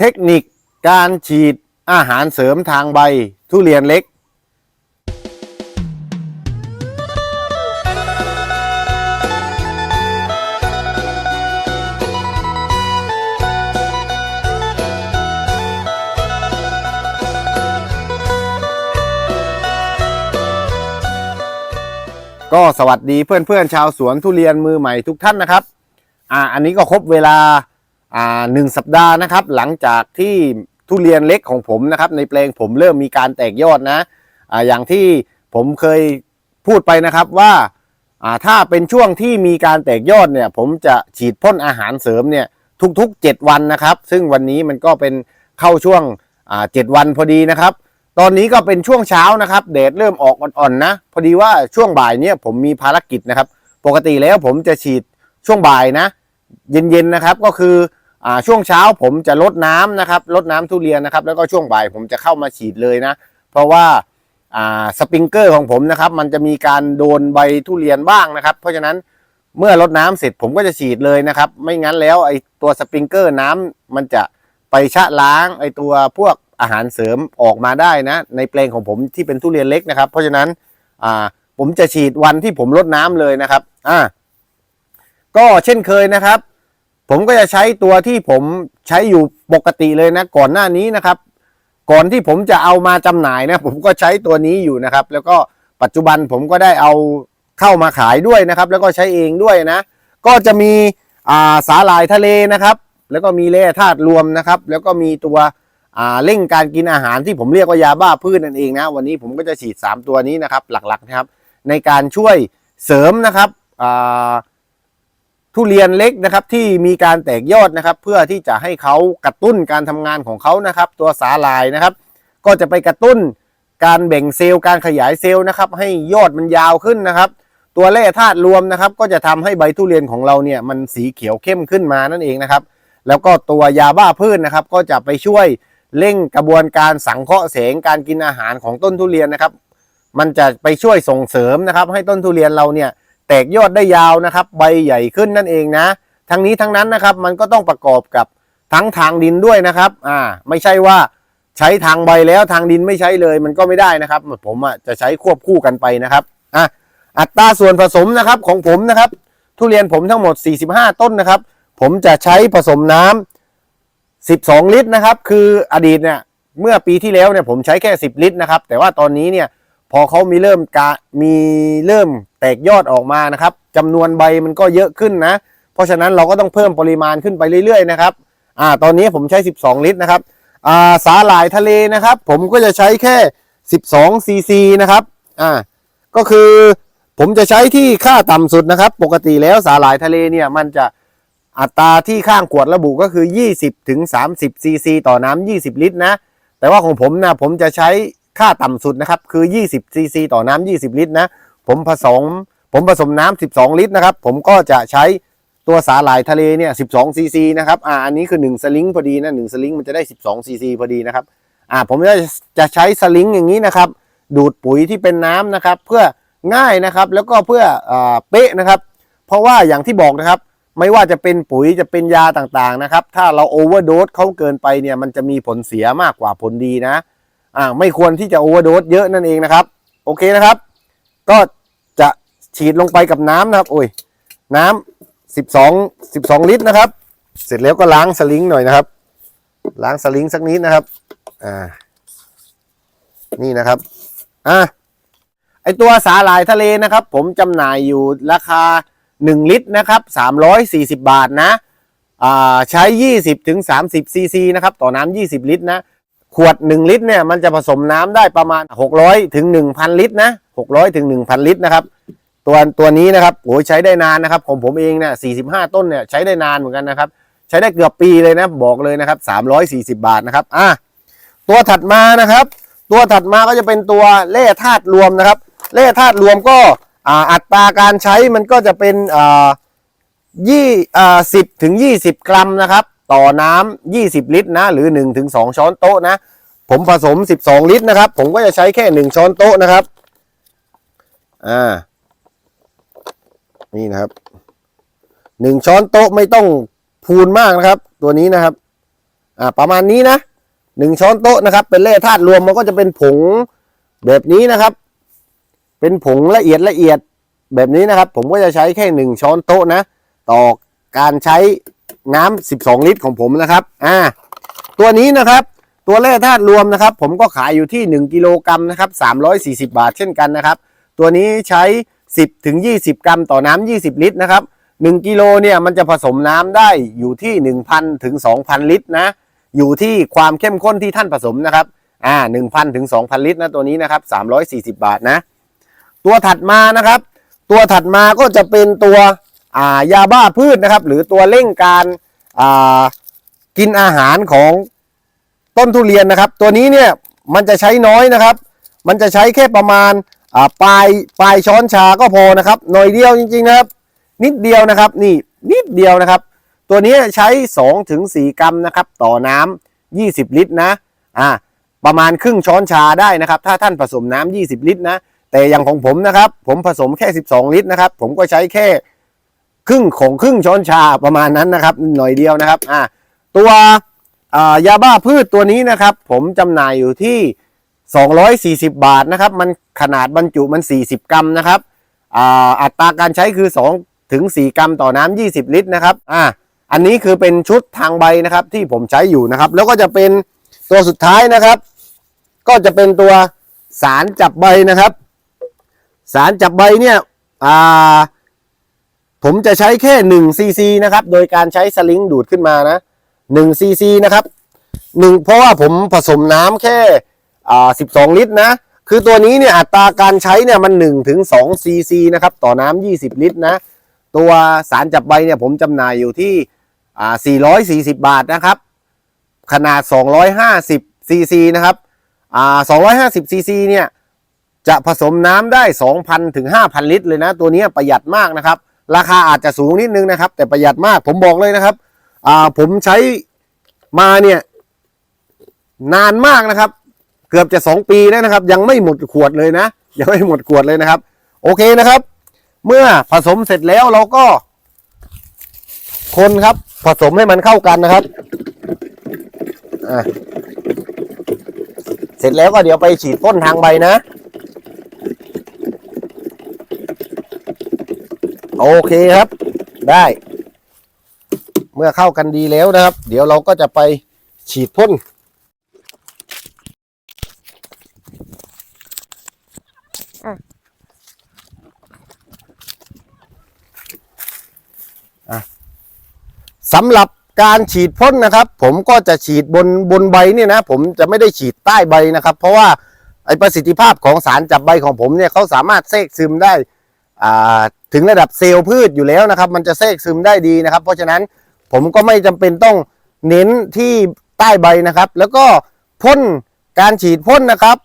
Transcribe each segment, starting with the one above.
เทคนิคการฉีดอาหารเสริมทางใบทุเรียนเล็ก ก็สวัสดีเพื่อนๆชาวสวนทุเรียนมือใหม่ทุกท่านนะครับ อ่า อันนี้ก็ครบเวลาอ่า หนึ่งสัปดาห์นะครับ หลังจากที่ทุเรียนเล็กของผมนะครับ ในแปลงผมเริ่มมีการแตกยอดนะออย่างที่ผมเคยพูดไปนะครับว่าถ้าเป็นช่วงที่มีการแตกยอดเนี่ยผมจะฉีดพ่นอาหารเสริมเนี่ยทุกๆ 7 วันนะครับ ซึ่งวันนี้มันก็เป็นเข้าช่วงเจ็ดวันพอดีนะครับ ตอนนี้ก็เป็นช่วงเช้านะครับแดดเริ่มออกอ่อนๆนะ พอดีว่าช่วงบ่ายเนี่ยผมมีภารกิจนะครับ ปกติแล้วผมจะฉีดช่วงบ่ายนะ เย็นๆนะครับก็คือ ช่วงเช้าผมจะลดน้ำนะครับลดน้ำทุเรียนนะครับ แล้วก็ช่วงบ่ายผมจะเข้ามาฉีดเลยนะ เพราะว่าสปริงเกอร์ของผมนะครับ มันจะมีการโดนใบทุเรียนบ้างนะครับ เพราะฉะนั้นเมื่อลดน้ำเสร็จผมก็จะฉีดเลยนะครับ ไม่งั้นแล้วไอตัวสปริงเกอร์น้ำมันจะไปชะล้างไอตัวพวกอาหารเสริมออกมาได้นะ ในแปลงของผมที่เป็นทุเรียนเล็กนะครับ เพราะฉะนั้นผมจะฉีดวันที่ผมลดน้ำเลยนะครับอ่าก็เช่นเคยนะครับ ผมก็จะใช้ตัวที่ผมใช้อยู่ปกติเลยนะ ก่อนหน้านี้นะครับ ก่อนที่ผมจะเอามาจำหน่ายนะ ผมก็ใช้ตัวนี้อยู่นะครับ แล้วก็ปัจจุบันผมก็ได้เอาเข้ามาขายด้วยนะครับ แล้วก็ใช้เองด้วยนะ ก็จะมีอ่าสาหร่ายทะเลนะครับ แล้วก็มีแร่ธาตุรวมนะครับ แล้วก็มีตัวอ่าเร่งการกินอาหารที่ผมเรียกว่ายาบ้าพืชนั่นเองนะ วันนี้ผมก็จะฉีด 3 ตัวนี้นะครับ หลักๆนะครับ ในการช่วยเสริมนะครับอ่า ทุเรียนเล็กนะครับที่มีการแตกยอดนะครับ เพื่อที่จะให้เขากระตุ้นการทำงานของเขานะครับ ตัวสาลายนะครับ ก็จะไปกระตุ้นการแบ่งเซลล์การขยายเซลล์นะครับ ให้ยอดมันยาวขึ้นนะครับ ตัวแร่ธาตุรวมนะครับ ก็จะทำให้ใบทุเรียนของเราเนี่ยมันสีเขียวเข้มขึ้นมานั่นเองนะครับ แล้วก็ตัวยาบ้าพืชนะครับ ก็จะไปช่วยเร่งกระบวนการสังเคราะห์แสงการกินอาหารของต้นทุเรียนนะครับ มันจะไปช่วยส่งเสริมนะครับ ให้ต้นทุเรียนเราเนี่ย แตกยอดได้ยาวนะครับ ใบใหญ่ขึ้นนั่นเองนะ ทั้งนี้ทั้งนั้นนะครับมันก็ต้องประกอบกับทั้งทางดินด้วยนะครับอ่าไม่ใช่ว่าใช้ทางใบแล้วทางดินไม่ใช้เลยมันก็ไม่ได้นะครับ ผมอะจะใช้ควบคู่กันไปนะครับอะอัตราส่วนผสมนะครับของผมนะครับ ทุเรียนผมทั้งหมด 45 ต้นนะครับ ผมจะใช้ผสมน้ำ12 ลิตรนะครับ คืออดีตเนี่ยเมื่อปีที่แล้วเนี่ยผมใช้แค่ 10 ลิตรนะครับ แต่ว่าตอนนี้เนี่ย พอเขามีเริ่มกะมีเริ่มแตกยอดออกมานะครับจำนวนใบมันก็เยอะขึ้นนะ เพราะฉะนั้นเราก็ต้องเพิ่มปริมาณขึ้นไปเรื่อยๆนะครับอ่าตอนนี้ผมใช้ 12 ลิตรนะครับอ่าสาหร่ายทะเลนะครับ ผมก็จะใช้แค่ 12 ซีซีนะครับอ่าก็คือผมจะใช้ที่ค่าต่ำสุดนะครับ ปกติแล้วสาหร่ายทะเลเนี่ยมันจะอัตราที่ข้างขวดระบุก็คือ 20ถึง30ซีซีต่อน้ำ20 ลิตรนะ แต่ว่าของผมนะผมจะใช้ ค่าต่ำสุดนะครับคือ 20ซีซีต่อน้ำ20 ลิตรนะผมผสมผมผสมน้ำ12 ลิตรนะครับผมก็จะใช้ตัวสาหร่ายทะเลเนี่ย 12 ซีซีนะครับอ่าอันนี้คือ 1 สลิงพอดีนะ1สลิงมันจะได้ 12 ซีซีพอดีนะครับอ่าผมจะจะใช้สลิงอย่างนี้นะครับ ดูดปุ๋ยที่เป็นน้ำนะครับ เพื่อง่ายนะครับแล้วก็เพื่ออ่าเป๊ะนะครับ เพราะว่าอย่างที่บอกนะครับ ไม่ว่าจะเป็นปุ๋ยจะเป็นยาต่างๆนะครับ ถ้าเราโอเวอร์โดสเขาเกินไปเนี่ยมันจะมีผลเสียมากกว่าผลดีนะ อ่าไม่ควรที่จะโอเวอร์โดสเยอะนั่นเองนะครับ โอเคนะครับ ก็จะฉีดลงไปกับน้ำนะครับ โอ้ย น้ำสิบสองสิบสองลิตรนะครับ เสร็จแล้วก็ล้างสลิงหน่อยนะครับ ล้างสลิงสักนิดนะครับ อ่า นี่นะครับ อะไอตัวสาหร่ายทะเลนะครับ ผมจำหน่ายอยู่ราคา 1 ลิตรนะครับ 340 บาทนะ อ่า ใช้ 20ถึง30ซีซีนะครับ ต่อน้ำ20 ลิตรนะ ขวด 1 ลิตรเนี่ยมันจะผสมน้ำได้ประมาณ 600ถึง1,000 ลิตรนะ600ถึง1,000 ลิตรนะครับตัวตัวนี้นะครับโอ้ยใช้ได้นานนะครับของผมเองเนี่ย45 ต้นเนี่ยใช้ได้นานเหมือนกันนะครับ ใช้ได้เกือบปีเลยนะบอกเลยนะครับ 340 บาทนะครับอะตัวถัดมานะครับ ตัวถัดมาก็จะเป็นตัวแร่ธาตุรวมนะครับแร่ธาตุรวมก็อ่าอัตราการใช้มันก็จะเป็นอ่ายี่อ่าสิบถึงยี่สิบกรัมนะครับ ต่อน้ำยี่สิบลิตรนะ หรือหนึ่งถึงสองช้อนโต๊ะนะ ผมผสมสิบสองลิตรนะครับ ผมก็จะใช้แค่หนึ่งช้อนโต๊ะนะครับ อ่า นี่นะครับหนึ่งช้อนโต๊ะไม่ต้องพูนมากนะครับ ตัวนี้นะครับ อ่า ประมาณนี้นะหนึ่งช้อนโต๊ะนะครับ เป็นแร่ธาตุรวมมันก็จะเป็นผงแบบนี้นะครับ เป็นผงละเอียดละเอียดแบบนี้นะครับ ผมก็จะใช้แค่หนึ่งช้อนโต๊ะนะ ต่อการใช้ น้ำ12 ลิตรของผมนะครับ อ่า ตัวนี้นะครับ ตัวแร่ธาตุรวมนะครับ ผมก็ขายอยู่ที่ 1กิโลกรัมนะครับ340 บาทเช่นกันนะครับ ตัวนี้ใช้ 10ถึง20 กรัม ต่อน้ำ20 ลิตรนะครับ1กิโลเนี่ยมันจะผสมน้ำได้อยู่ที่ 1,000ถึง2,000 ลิตรนะ อยู่ที่ความเข้มข้นที่ท่านผสมนะครับ อ่า1,000ถึง2,000 ลิตรนะตัวนี้นะครับ340 บาทนะ ตัวถัดมานะครับ ตัวถัดมาก็จะเป็นตัวายาบ้าพืชนะครับ หรือตัวเร่งการกินอาหารของต้นทุเรียนนะครับ ตัวนี้เนี่ยมันจะใช้น้อยนะครับ มันจะใช้แค่ประมาณาปลายปลายช้อนชาก็พอนะครับหน่อยเดียวจริงๆนะครับ นิดเดียวนะครับนี่นิดเดียวนะครับ ตัวนี้ใช้2ถึง4กรัมนะครับ ต่อน้ำ20 ลิตรนะอ่าประมาณครึ่งช้อนชาได้นะครับ ถ้าท่านผสมน้ำ20 ลิตรนะแต่อย่างของผมนะครับ ผมผสมแค่ 12 ลิตรนะครับ ผมก็ใช้แค่ ครึ่งของครึ่งช้อนชาประมาณนั้นนะครับ หน่อยเดียวนะครับอ่าตัวยาบ้าพืชตัวนี้นะครับ ผมจำหน่ายอยู่ที่ 240 บาทนะครับ มันขนาดบรรจุมัน 40 กรัมนะครับอ,อัตราการใช้คือ 2 ถึง 4 กรัมต่อน้ำ20 ลิตรนะครับอ่าอันนี้คือเป็นชุดทางใบนะครับที่ผมใช้อยู่นะครับ แล้วก็จะเป็นตัวสุดท้ายนะครับ ก็จะเป็นตัวสารจับใบนะครับ สารจับใบเนี่ยอ่า ผมจะใช้แค่1ซีซีนะครับ โดยการใช้สลิงดูดขึ้นมานะ1ซีซีนะครับหนึ่งเพราะว่าผมผสมน้ำแค่อ่า12ลิตรนะ คือตัวนี้เนี่ยอัตราการใช้เนี่ยมัน1ถึง2ซีซีนะครับต่อน้ำ20 ลิตรนะ ตัวสารจับใบเนี่ยผมจำหน่ายอยู่ที่อ่า440บาทนะครับ ขนาด 250ซีซีนะครับอ่า250ซีซีเนี่ยจะผสมน้ำได้ 2,000ถึง5,000 ลิตรเลยนะ ตัวนี้ประหยัดมากนะครับ ราคาอาจจะสูงนิดนึงนะครับ แต่ประหยัดมากผมบอกเลยนะครับอ่าผมใช้มาเนี่ยนานมากนะครับ เกือบจะ 2 ปีแล้วนะครับ ยังไม่หมดขวดเลยนะ ยังไม่หมดขวดเลยนะครับ โอเคนะครับ เมื่อผสมเสร็จแล้วเราก็ คนครับ ผสมให้มันเข้ากันนะครับอ่าเสร็จแล้วก็เดี๋ยวไปฉีดพ่นทางใบนะ โอเคครับ ได้ เมื่อเข้ากันดีแล้วนะครับ เดี๋ยวเราก็จะไปฉีดพ่นอะสำหรับการฉีดพ่นนะครับ ผมก็จะฉีดบนบนใบเนี่ยนะ ผมจะไม่ได้ฉีดใต้ใบนะครับ เพราะว่าไอประสิทธิภาพของสารจับใบของผมเนี่ยเขาสามารถแทรกซึมได้อ่า ถึงระดับเซลล์พืชอยู่แล้วนะครับ มันจะแทรกซึมได้ดีนะครับ เพราะฉะนั้นผมก็ไม่จำเป็นต้องเน้นที่ใต้ใบนะครับ แล้วก็พ่นการฉีดพ่นนะครับ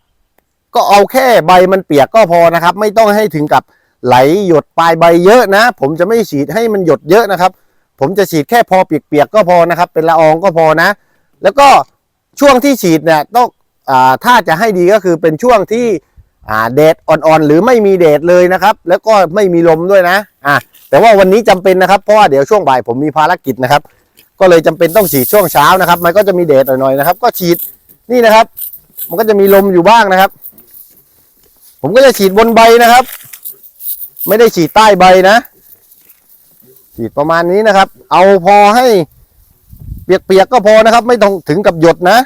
ก็เอาแค่ใบมันเปียกก็พอนะครับ ไม่ต้องให้ถึงกับไหลหยดปลายใบเยอะนะ ผมจะไม่ฉีดให้มันหยดเยอะนะครับ ผมจะฉีดแค่พอเปียกๆก็พอนะครับ เป็นละอองก็พอนะ แล้วก็ช่วงที่ฉีดเนี่ยต้องอถ้าจะให้ดีก็คือเป็นช่วงที่ อ่าแดดอ่อนๆ หรือไม่มีแดดเลยนะครับ แล้วก็ไม่มีลมด้วยนะอ่าแต่ว่าวันนี้จำเป็นนะครับเพราะว่าเดี๋ยวช่วงบ่ายผมมีภารกิจนะครับ ก็เลยจำเป็นต้องฉีดช่วงเช้านะครับ มันก็จะมีแดดหน่อยๆนะครับ ก็ฉีดนี่นะครับ มันก็จะมีลมอยู่บ้างนะครับ ผมก็จะฉีดบนใบนะครับ ไม่ได้ฉีดใต้ใบนะ ฉีดประมาณนี้นะครับ เอาพอให้เปียกๆก็พอนะครับ ไม่ต้องถึงกับหยดนะ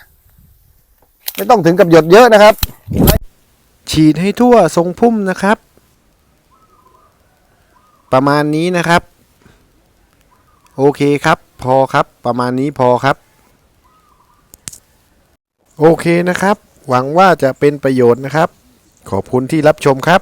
ไม่ต้องถึงกับหยดเยอะนะครับ ฉีดให้ทั่วทรงพุ่มนะครับ ประมาณนี้นะครับ โอเคครับ พอครับ ประมาณนี้พอครับ โอเคนะครับ หวังว่าจะเป็นประโยชน์นะครับ ขอบคุณที่รับชมครับ